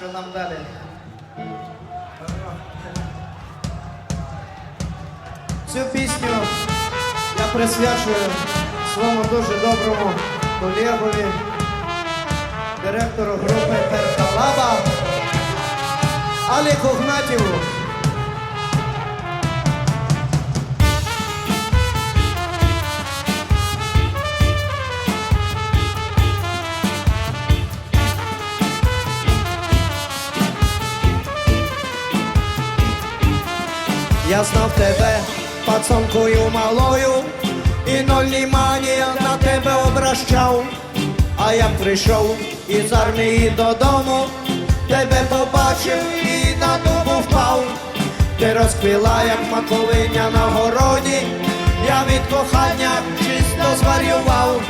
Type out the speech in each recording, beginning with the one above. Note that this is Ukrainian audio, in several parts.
Що нам далі? Цю пісню я присвячую своєму дуже доброму колегові, директору групи Перкалаба Аліку Гнатіву. Я знав тебе пацанкою малою, і ноль внимання на тебе обращав. А я прийшов із армії додому, тебе побачив і на дубу впав. Ти розквіла, як маковиня на городі, я від кохання чисто зварював.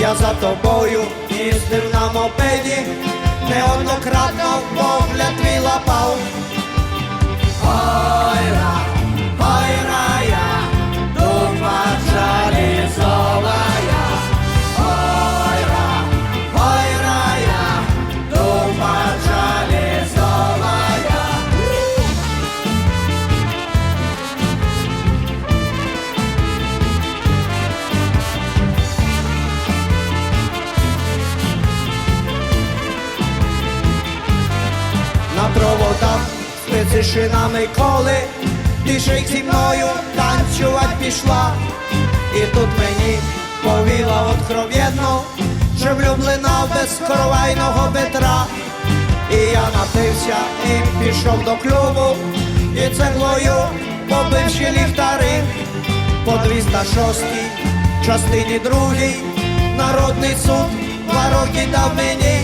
Я за тобою їздив на мопеді, неоднократно погляд твій шинами коли ж зі мною танцювать пішла. І тут мені повіла откровенно, що влюблена в безкровайного Петра. І я напився і пішов до клубу, і цеглою побивши ліхтари по 206 частині другій народний суд два роки дав мені.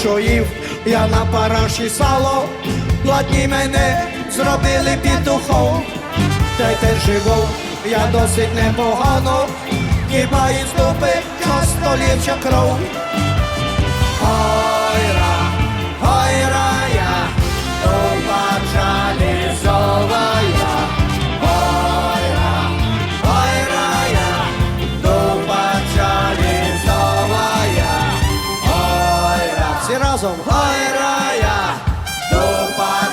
Що їв я на параші сало, платні мене зробили петухом. теж живу я досить непогано, хіба із дупи що століття кров. разом, гойрая, дупа.